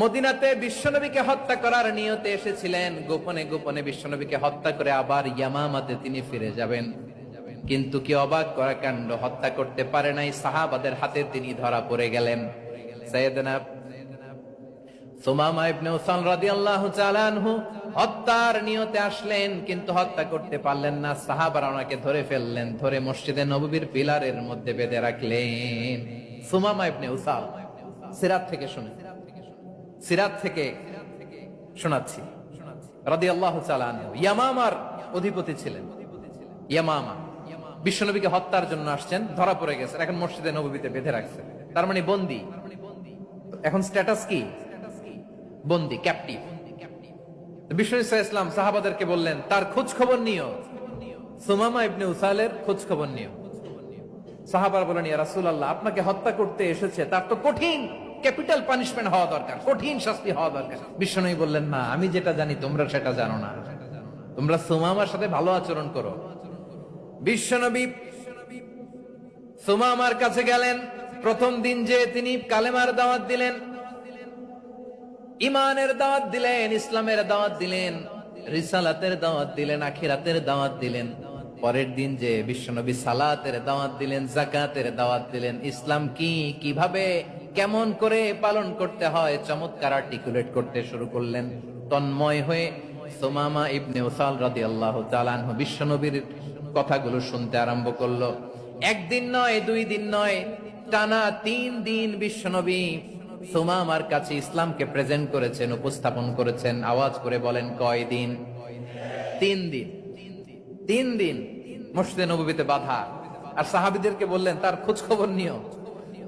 মদিনাতে বিশ্বনবীকে হত্যা করার নিয়তে এসেছিলেন। গোপনে গোপনে বিশ্বনবীকে হত্যা করে আবার ইয়ামামাতে তিনি ফিরে যাবেন। কিন্তু কি অবাক করা কাণ্ড হত্যা করতে পারে নাই সাহাবাদের হাতে তিনি ধরা পড়ে গেলেন। সৈয়দনা সুমামা ইবনে উসান রাদিয়াল্লাহু তাআলা আনহু হত্যার নিয়তে আসলেন, কিন্তু হত্যা করতে পারলেন না। সাহাবারা ওনাকে ধরে ফেললেন, ধরে মসজিদে নববীর পিলারের মধ্যে বেঁধে রাখলেন। সুমামা ইবনে উসাল, সিরাত থেকে শুনে সিরাত থেকে শোনাচ্ছি। তাআলা আনহু। ইয়ামামার অধিপতি ছিলেন। ইয়ামামা। বিশ্বনবীকে হত্যার জন্য আসছেন, ধরা পড়ে গেছেন এখন মসজিদে নববীতে বেঁধে রাখছেন তার মানে বন্দী। এখন স্ট্যাটাস কি? বন্দি ক্যাপটিভ ইসলাম সাহাবাদেরকে বললেন, তার খোঁজ খবর নিও। সুমামা ইবনে উসালের খোঁজ খবর নিও। সাহাবার বলেন ইয়া রাসূলুল্লাহ, আপনাকে হত্যা করতে এসেছে, তার তো কঠিন। ক্যাপিটাল পানিশমেন্ট হওয়া দরকার, কঠিন শাস্তি হওয়া দরকার। বিশ্বনবী বললেন না আমি যেটা জানি, তোমরা সেটা জানো না। তোমরা সুমামার সাথে ভালো আচরণ করো। বিশ্বনবী সুমামার কাছে গেলেন। প্রথম দিন যে তিনি কালেমার দাওয়াত দিলেন ইমানের দাওয়াত দিলেন, ইসলামের দাওয়াত দিলেন, রিসালাতের দাওয়াত দিলেন, আখিরাতের দাওয়াত দিলেন। পরের দিন যে বিশ্বনবী সালাতের দাওয়াত দিলেন জাকাতের দাওয়াত দিলেন, ইসলাম কি, কীভাবে কেমন করে পালন করতে হয়? চমৎকার আর্টিকুলেট করতে শুরু করলেন। তন্ময় হয়ে সোমামা ইবনে ওসাল রাদি আল্লাহ তালানহ বিশ্বনবীর কথাগুলো শুনতে আরম্ভ করল। একদিন নয়, দুই দিন নয়, টানা তিন দিন বিশ্বনবী সোমামার কাছে ইসলামকে প্রেজেন্ট করেছেন, উপস্থাপন করেছেন, আওয়াজ করে বলেন, কয় দিন? তিন দিন। তিন দিন মসজিদে নবীতে বাধা। আর সাহাবিদেরকে বললেন, তার খোঁজ খবর নিও।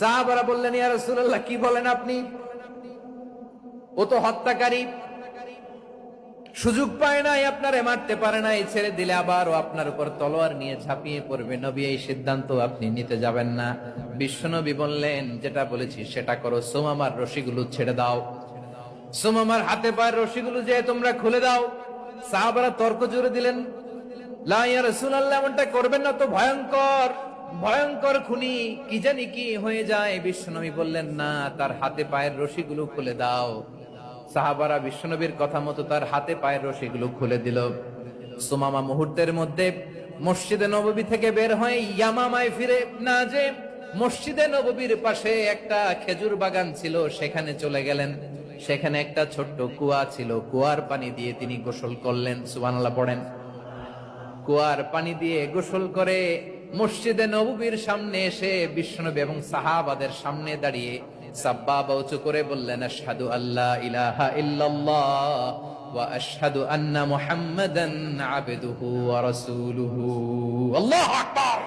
সাহাবারা বললেন, ইয়া রাসূলুল্লাহ, কি বলেন আপনি? ও তো হত্যাকারী। সুযোগ পায় নাই, আপনারে মারতে পারে নাই, ছেড়ে দিলে আবার ও আপনার উপর তলোয়ার নিয়ে ঝাঁপিয়ে পড়বে। নবী, এই সিদ্ধান্ত আপনি নিতে যাবেন না। বিশ্বনবী বললেন, যেটা বলেছি সেটা করো। সোমামার রশিগুলো ছেড়ে দাও। সোমামার হাতে পায়ের রশিগুলো যে তোমরা খুলে দাও। সাহাবারা তর্ক জুড়ে দিলেন, লা ইয়া রাসূলুল্লাহ, এমনটা করবেন না তো ভয়ঙ্কর। ভয়ঙ্কর খুনি কি জানি কি হয়ে যায়। বিশ্বনবী বললেন, না, তার হাতে পায়ের রশিগুলো খুলে দাও। সাহাবারা বিশ্বনবীর কথা মতো তার হাতে পায়ের রশিগুলো খুলে দিল। সুমামা মুহূর্তের মধ্যে মসজিদে নববী থেকে বের হয়ে ইয়ামামায় ফিরে না যে মসজিদে নববীর পাশে একটা খেজুর বাগান ছিল, সেখানে চলে গেলেন। সেখানে একটা ছোট্ট কুয়া ছিল, কুয়ার পানি দিয়ে তিনি গোসল করলেন। পড়েন। কুয়ার পানি দিয়ে গোসল করে মসজিদে নবীর সামনে এসে বিষ্ণব এবং সাহাবাদের সামনে দাঁড়িয়ে সাব্বা উঁচু করে বললেন, আশহাদু আল্লাহ ইলাহা ইল্লাল্লাহ ওয়া আশহাদু আন্না মুহাম্মাদান আবদুহু ওয়া রাসূলুহু। আল্লাহু আকবার!